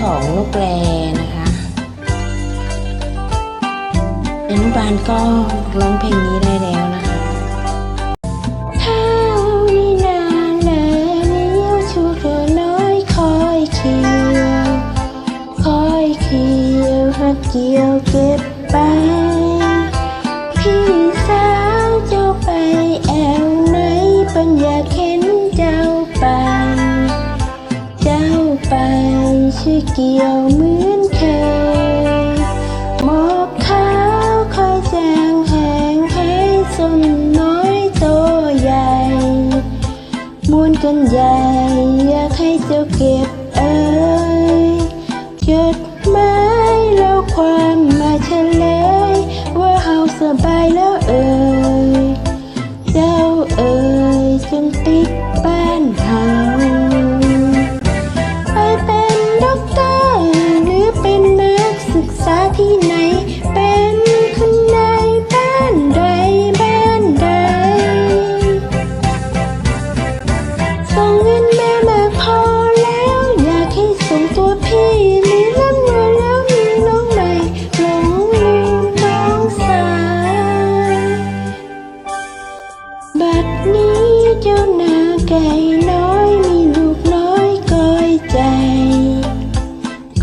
ของนกแรนะคะอนุบาลก็ร้องเพลงนี้ได้แล้วนะคะข้าวนี่นาแลนิ้วชูเธอน้อยคอยเคียวคอยเคียวหักเกี่ยวเก็บไป พี่สาวเจ้าไปแอวไหนปัญญาเข็นเจ้าไป ไปชื่อเกี่ยวเหมือนเคยหมอกขาวคอยแจงแหงให้สมน้อยโตใหญ่มวนกันใหญ่อยากให้เจ้าเก็บเออ บัดนี้เจ้านาไก่น้อยมีลูกน้อยก้อยใจ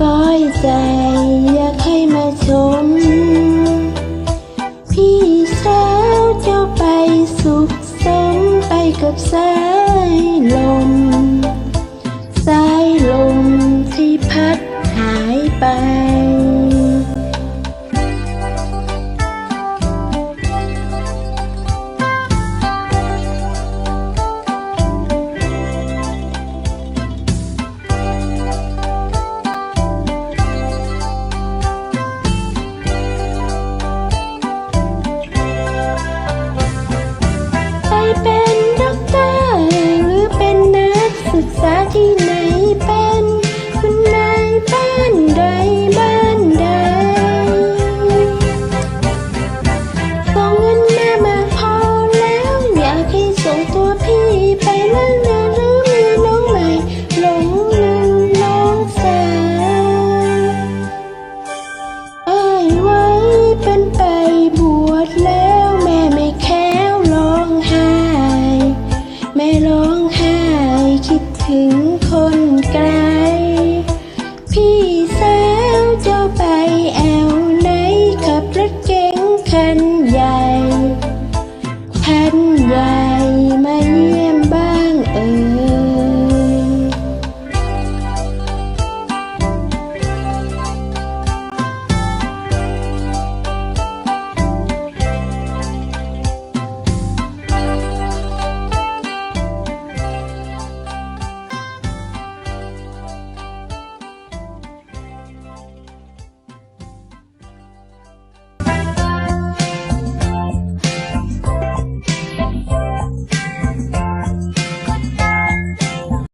ก้อยใจอยากให้มาชม พี่สาวเจ้าไปสุขสมไปกับสายลม สายลมที่พัดหายไป Fatty ถึงคน